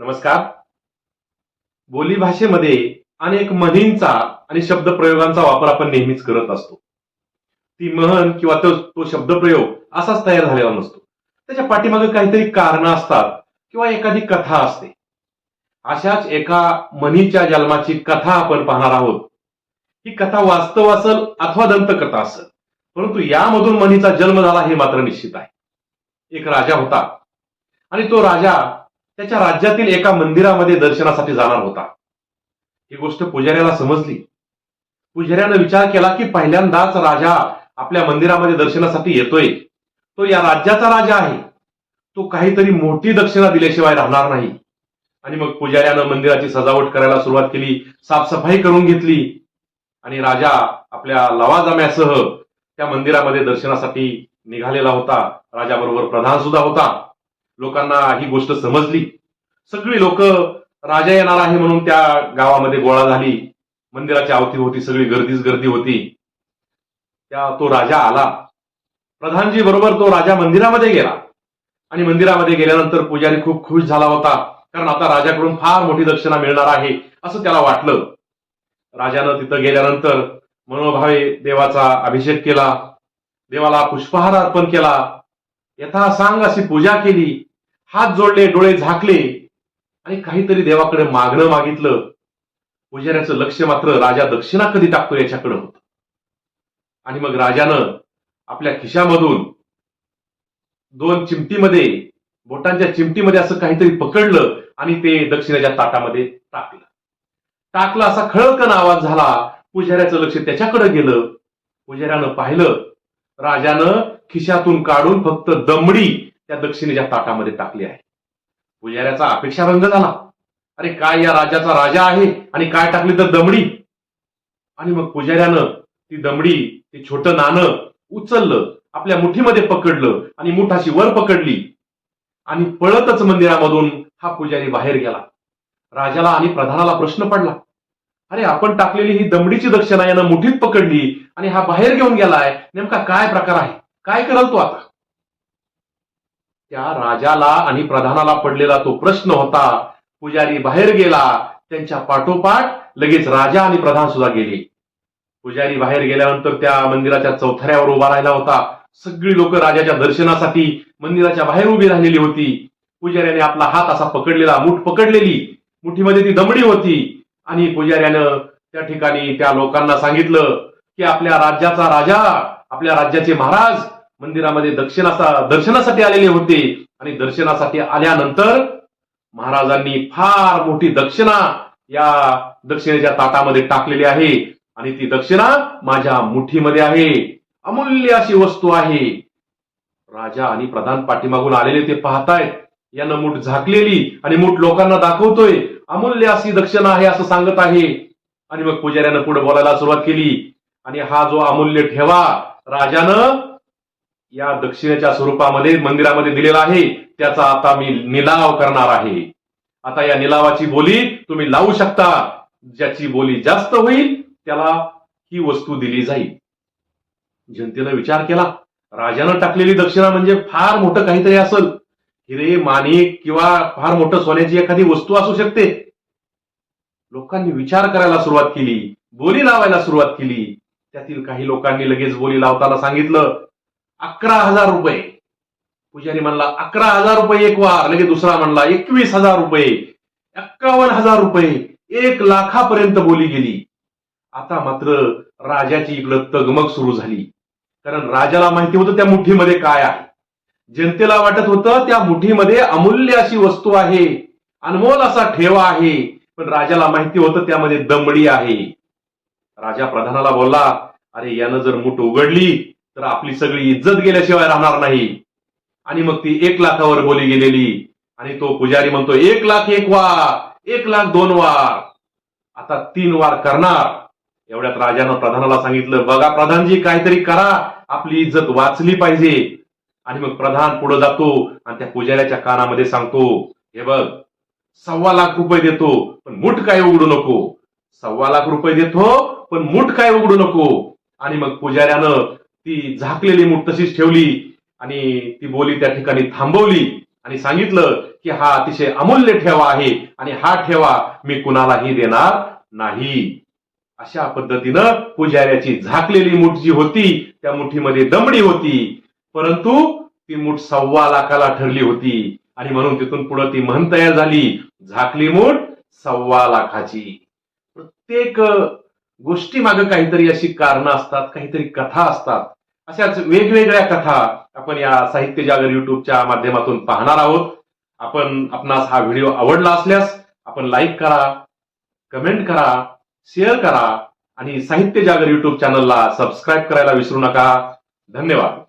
नमस्कार. बोली भाषेमध्ये अनेक म्हणींचा आणि शब्द प्रयोगांचा वापर आपण नेहमीच करत असतो. ती म्हण किंवा तो तो शब्दप्रयोग असाच तयार झालेला नसतो. त्याच्या पाठीमागे काहीतरी कारण असतात किंवा एखादी कथा असते. अशाच एका म्हणीच्या जन्माची कथा आपण पाहणार आहोत. ही कथा वास्तव असल अथवा दंतकथा असल परंतु यामधून म्हणीचा जन्म झाला हे मात्र निश्चित आहे. एक राजा होता. आणि तो राजा त्याच्या राज्यातील एका मंदिरामध्ये दर्शनासाठी जाणार होता. ही गोष्ट पुजाऱ्याला समजली. पुजाऱ्यानं विचार केला की पहिल्यांदाच राजा आपल्या मंदिरामध्ये दर्शनासाठी येतोय. तो या राज्याचा राजा आहे. तो काहीतरी मोठी दक्षिणा दिल्याशिवाय राहणार नाही. आणि मग पुजाऱ्यानं मंदिराची सजावट करायला सुरुवात केली साफसफाई करून घेतली. आणि राजा आपल्या लवाजाम्यासह त्या मंदिरामध्ये दर्शनासाठी निघालेला होता. राजाबरोबर प्रधान सुद्धा होता. लोकांना ही गोष्ट समजली. सगळी लोक राजा येणार आहे म्हणून त्या गावामध्ये गोळा झाली. मंदिराच्या अवतीभोवती सगळी गर्दीच गर्दी होती. त्या तो राजा आला. प्रधानजी बरोबर तो राजा मंदिरामध्ये गेला. आणि मंदिरामध्ये गेल्यानंतर पुजारी खूप खुश झाला होता. कारण आता राजाकडून फार मोठी दक्षिणा मिळणार आहे असं त्याला वाटलं. राजानं तिथं गेल्यानंतर मनोभावे देवाचा अभिषेक केला. देवाला पुष्पहार अर्पण केला. यथा सांग अशी पूजा केली. हात जोडले डोळे झाकले आणि काहीतरी देवाकडे मागणं मागितलं. पुजाऱ्याचं लक्ष मात्र राजा दक्षिणा कधी टाकतो याच्याकडे होत. आणि मग राजानं आपल्या खिशामधून दोन चिमटीमध्ये बोटांच्या चिमटीमध्ये असं काहीतरी पकडलं आणि ते दक्षिणेच्या ताटामध्ये टाकलं. टाकलं असा खळकन आवाज झाला पुजाऱ्याचं लक्ष त्याच्याकडे गेलं. पुजाऱ्यानं पाहिलं राजानं खिशातून काढून फक्त दमडी त्या दक्षिणेच्या ताटामध्ये टाकली आहे. पुजाऱ्याचा अपेक्षाभंग झाला. अरे काय या राजाचा राजा आहे आणि काय टाकली तर दमडी? आणि मग पुजाऱ्यानं ती दमडी ते छोटं नाणं उचललं आपल्या मुठीमध्ये पकडलं आणि मुठाशी वर पकडली. आणि पळतच मंदिरामधून हा पुजारी बाहेर गेला. राजाला आणि प्रधानाला प्रश्न पडला. अरे आपण टाकलेली ही दमडीची दक्षिणा यानं मुठीत पकडली आणि हा बाहेर घेऊन गेलाय. नेमका काय प्रकार आहे? काय कराल तो आता? त्या राजाला आणि प्रधानाला पडलेला तो प्रश्न होता. पुजारी बाहेर गेला. त्यांच्या पाठोपाठ लगेच राजा आणि प्रधान सुद्धा गेले. पुजारी बाहेर गेल्यानंतर त्या मंदिराच्या चौथऱ्यावर उभा राहिला होता. सगळी लोक राजाच्या दर्शनासाठी मंदिराच्या बाहेर उभी राहिलेली होती. पुजाऱ्याने आपला हात असा पकडलेला मुठ पकडलेली. मुठीमध्ये ती दमडी होती. आणि पुजाऱ्यानं त्या ठिकाणी त्या लोकांना सांगितलं की आपल्या राज्याचा राजा आपल्या राज्याचे महाराज मंदिरामध्ये दक्षिणा दर्शनासाठी आलेले होते. आणि दर्शनासाठी आल्यानंतर महाराजांनी फार मोठी दक्षिणा या दक्षिणेच्या ताटामध्ये टाकलेली आहे. आणि ती दक्षिणा माझ्या मुठीमध्ये आहे. अमूल्य अशी वस्तू आहे. राजा आणि प्रधान पाठीमागून आलेले ते पाहतायत यानं मूठ झाकलेली आणि मूठ लोकांना दाखवतोय. अमूल्य अशी दक्षिणा आहे असं सांगत आहे. आणि मग पुजाऱ्यानं पुढे बोलायला सुरुवात केली. आणि हा जो अमूल्य ठेवा राजानं या दक्षिणेच्या स्वरूपामध्ये मंदिरामध्ये दिलेला आहे. त्याचा आता मी निलाव करणार आहे. आता या निलावाची बोली तुम्ही लावू शकता. ज्याची बोली जास्त होईल त्याला ही वस्तू दिली जाईल. जनतेनं विचार केला. राजानं टाकलेली दक्षिणा म्हणजे फार मोठं काहीतरी असल. हिरे माणिक किंवा फार मोठं सोन्याची एखादी वस्तू असू शकते. लोकांनी विचार करायला सुरुवात केली बोली लावायला सुरुवात केली. त्यातील काही लोकांनी लगेच बोली लावताना सांगितलं अकरा हजार रुपये. पुजारी म्हणला अकरा हजार रुपये एक वार. लगे दुसरा म्हणला एकवीस हजार रुपये. एक्कावन्न हजार रुपये. एक लाखापर्यंत बोली गेली. आता मात्र राजाची इकडं तगमग सुरू झाली. कारण राजाला माहिती होतं त्या मुठीमध्ये काय आहे. जनतेला वाटत होतं त्या मुठीमध्ये अमूल्य अशी वस्तू आहे. अनमोल असा ठेवा आहे. पण राजाला माहिती होतं त्यामध्ये दमडी आहे. राजा प्रधानाला बोलला अरे यानं जर मुठ उघडली तर आपली सगळी इज्जत गेल्याशिवाय राहणार नाही. आणि मग ती एक लाखावर बोली गेलेली. आणि तो पुजारी म्हणतो एक लाख एक वार एक लाख दोन वार. आता तीन वार करणार. एवढ्यात राजानं प्रधानाला सांगितलं बघा प्रधानजी काहीतरी करा. आपली इज्जत वाचली पाहिजे. आणि मग प्रधान पुढे जातो आणि त्या पुजाऱ्याच्या कानामध्ये सांगतो हे बघ सव्वा लाख रुपये देतो पण मुठ काय उघडू नको. सव्वा लाख रुपये देतो पण मुठ काय उघडू नको. आणि मग पुजाऱ्यानं ती झाकलेली मूठ तशीच ठेवली आणि ती बोली त्या ठिकाणी थांबवली आणि सांगितलं की हा अतिशय अमूल्य ठेवा आहे आणि हा ठेवा मी कुणालाही देणार नाही. अशा पद्धतीनं पुजाऱ्याची झाकलेली मूठ जी होती त्या मुठीमध्ये दमडी होती. परंतु ती मूठ सव्वा लाखाला ठरली होती आणि म्हणून तिथून पुढे ती म्हण तयार झाली. झाकली मूठ सव्वा लाखाची. प्रत्येक गोष्टी मागे काहीतरी अशी कारणं असतात काहीतरी कथा असतात. अशाच वेगवेगळ्या कथा आपण या साहित्य जागर युट्यूबच्या माध्यमातून पाहणार आहोत. आपण आपणास हा व्हिडिओ आवडला असल्यास आपण लाईक करा कमेंट करा शेअर करा आणि साहित्य जागर युट्यूब चॅनलला सबस्क्राईब करायला विसरू नका. धन्यवाद.